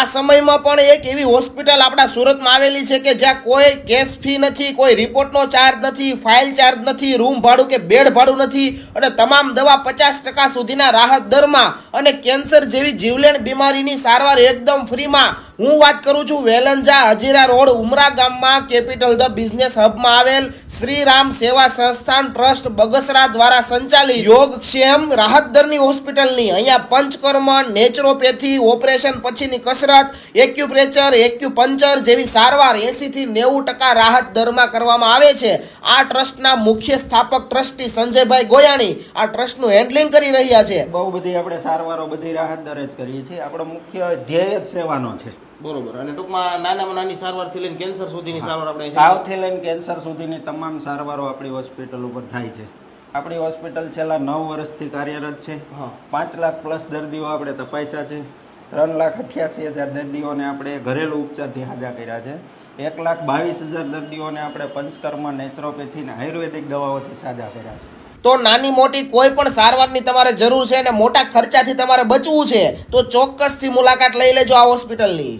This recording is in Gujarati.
આ સમયમાં પણ એક એવી હોસ્પિટલ આપણા સુરતમાં આવેલી છે કે જ્યાં કોઈ કેશ ફી નથી, કોઈ રિપોર્ટનો ચાર્જ નથી, ફાઇલ ચાર્જ નથી, રૂમ ભાડું કે બેડ ભાડું નથી અને તમામ દવા પચાસ ટકા સુધીના રાહત દરમાં અને કેન્સર જેવી જીવલેણ બીમારીની સારવાર એકદમ ફ્રીમાં હું વાત કરું છું વેલંજા હજીરા રોડ ઉમરા ગામમાં કેપિટલ ધ બિઝનેસ હબમાં આવેલ શ્રી રામ સેવા સંસ્થાન ટ્રસ્ટ બગસરા દ્વારા સંચાલિત યોગક્ષેમ રાહત દરની હોસ્પિટલની અહીંયા પંચકર્મ, નેચરોપેથી ઓપરેશન પછીની કસરત, એક્યુપ્રેચર, એક્યુપંચર જેવી સારવાર એંસીથી નેવું ટકા રાહત દરમાં કરવામાં આવે છે. આ ટ્રસ્ટના મુખ્ય સ્થાપક ટ્રસ્ટી સંજયભાઈ ગોયાણી આ ટ્રસ્ટનું હેન્ડલિંગ કરી રહ્યા છે. બહુ બધી આપણે સારવારો બધી રાહત દરે જ કરીએ છીએ. આપણો મુખ્ય ધ્યેય જ સેવાનો છે. બરોબર. અને ટૂંકમાં નાનામાં નાની સારવારથી લઈને કેન્સર સુધીની સારવાર આપણે તાવથી લઈને કેન્સર સુધીની તમામ સારવારો આપણી હોસ્પિટલ ઉપર થાય છે. આપણી હોસ્પિટલ છેલ્લા નવ વર્ષથી કાર્યરત છે. પાંચ લાખ પ્લસ દર્દીઓ આપણે તપાસ્યા છે. ત્રણ લાખ અઠ્યાસી હજાર દર્દીઓને આપણે ઘરેલું ઉપચારથી સાજા કર્યા છે. એક લાખ બાવીસ હજાર દર્દીઓને આપણે પંચકર્મ નેચરોપેથી ને આયુર્વેદિક દવાઓથી સાજા કર્યા છે. તો નાની મોટી કોઈ પણ સારવારની તમારે જરૂર છે અને મોટા ખર્ચાથી તમારે બચવું છે, તો ચોક્કસથી મુલાકાત લઈ લેજો આ હોસ્પિટલની.